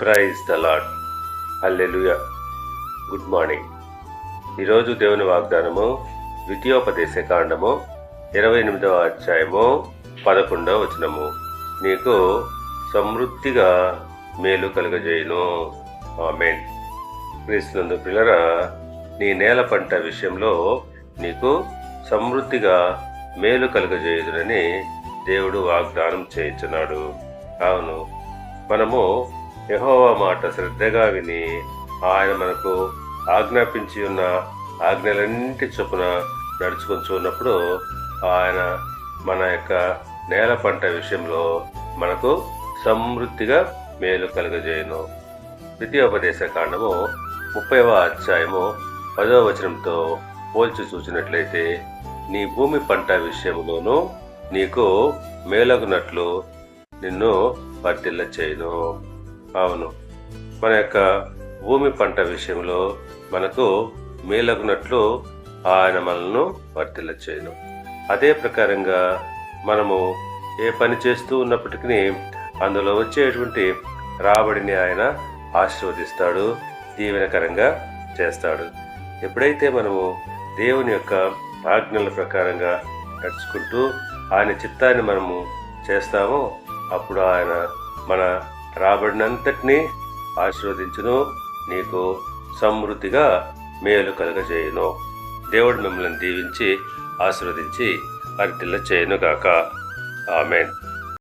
Praise the lord hallelujah good morning ఈరోజు దేవుని వాగ్దానము ద్వితీయోపదేశ కాండము ఇరవై ఎనిమిదవ అధ్యాయము పదకొండవ వచనము. నీకు సమృద్ధిగా మేలు కలుగజేయును. ఆమెన్. క్రీస్తునందు పిల్లరా నీ నేల పంట విషయంలో నీకు సమృద్ధిగా మేలు కలుగజేయుదునని దేవుడు వాగ్దానం చేయించున్నాడు. అవును మనము యెహోవా మాట శ్రద్ధగా విని ఆయన మనకు ఆజ్ఞాపించి ఉన్న ఆజ్ఞలన్నింటి చొప్పున నడుచుకొని ఉన్నప్పుడు ఆయన మన యొక్క నేల పంట విషయంలో మనకు సమృద్ధిగా మేలు కలుగజేయను. ద్వితీయోపదేశ కాండము ముప్పైవ అధ్యాయము పదవ వచనంతో పోల్చి చూసినట్లయితే నీ భూమి పంట విషయంలోనూ నీకు మేలగునట్లు నిన్ను వర్తిల్ల చేయను అవును. మన యొక్క భూమి పంట విషయంలో మనకు మేలగునట్లు ఆయన మనల్ని వర్తిల్ల చేయను అదే ప్రకారంగా మనము ఏ పని చేస్తూ ఉన్నప్పటికీ అందులో వచ్చేటువంటి రాబడిని ఆయన ఆశీర్వదిస్తాడు దీవెనకరంగా చేస్తాడు. ఎప్పుడైతే మనము దేవుని యొక్క ఆజ్ఞల ప్రకారంగా నడుచుకుంటూ ఆయన చిత్తాన్ని మనము చేస్తామో అప్పుడు ఆయన మన రాబడినంతటినీ ఆశీర్వదించును. నీకు సమృద్ధిగా మేలు కలగజేయును. దేవుడు మిమ్మల్ని దీవించి ఆశీర్వదించి అరిటిల్ల చేయనుగాక ఆమెన్.